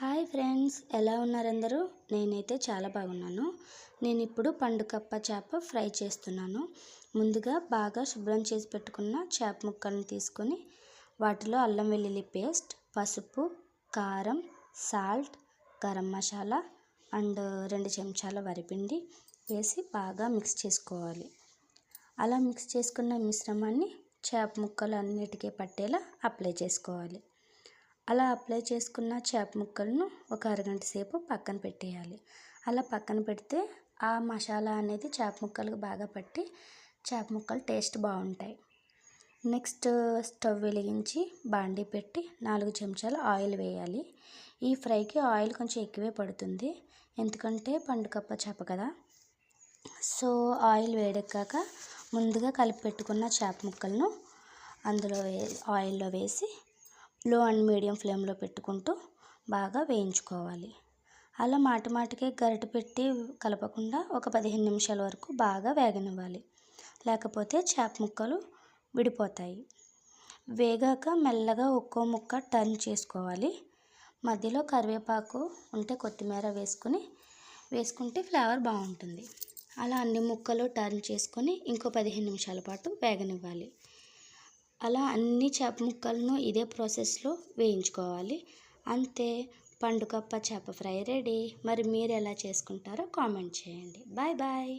Hi friends ఎలా ఉన్నారందరూ? నేనైతే చాలా బాగున్నాను. నేను ఇప్పుడు పండుకప్ప చేప ఫ్రై చేస్తున్నాను. ముందుగా బాగా శుభ్రం చేసి పెట్టుకున్న చేప ముక్కలను తీసుకొని వాటిలో అల్లం వెల్లుల్లి పేస్ట్ పసుపు కారం సాల్ట్ గరం మసాలా అండ్ రెండు చెంచాల వరిపిండి వేసి బాగా మిక్స్ చేసుకోవాలి. అలా మిక్స్ చేసుకున్న మిశ్రమాన్ని చేప ముక్కలు అన్నిటికీ పట్టేలా అప్లై చేసుకోవాలి. అలా అప్లై చేసుకున్న చేప ముక్కలను ఒక అరగంట సేపు పక్కన పెట్టేయాలి. అలా పక్కన పెడితే ఆ మసాలా అనేది చేప ముక్కలకు బాగా పట్టి చేప ముక్కలు టేస్ట్ బాగుంటాయి. నెక్స్ట్ స్టవ్ వెలిగించి బాండీ పెట్టి నాలుగు చెంచాలు ఆయిల్ వేయాలి. ఈ ఫ్రైకి ఆయిల్ కొంచెం ఎక్కువే పడుతుంది. ఎందుకంటే పండుకప్ప చేప కదా. సో ఆయిల్ వేడెక్కాక ముందుగా కలిపి పెట్టుకున్న చేప ముక్కలను అందులో ఆయిల్లో వేసి లో అండ్ మీడియం ఫ్లేమ్లో పెట్టుకుంటూ బాగా వేయించుకోవాలి. అలా మాటి మాటికే పెట్టి కలపకుండా ఒక పదిహేను నిమిషాల వరకు బాగా వేగనివ్వాలి. లేకపోతే చేప ముక్కలు విడిపోతాయి. వేగాక మెల్లగా ఒక్కో ముక్క టర్న్ చేసుకోవాలి. మధ్యలో కరివేపాకు ఉంటే కొత్తిమీర వేసుకొని వేసుకుంటే ఫ్లేవర్ బాగుంటుంది. అలా అన్ని ముక్కలు టర్న్ చేసుకొని ఇంకో పదిహేను నిమిషాల పాటు వేగనివ్వాలి. అలా అన్ని చేప ముక్కలను ఇదే ప్రాసెస్లో వేయించుకోవాలి. అంతే. పండుకప్ప చేప ఫ్రై రెడీ. మరి మీరు ఎలా చేసుకుంటారో కామెంట్ చేయండి. Bye bye.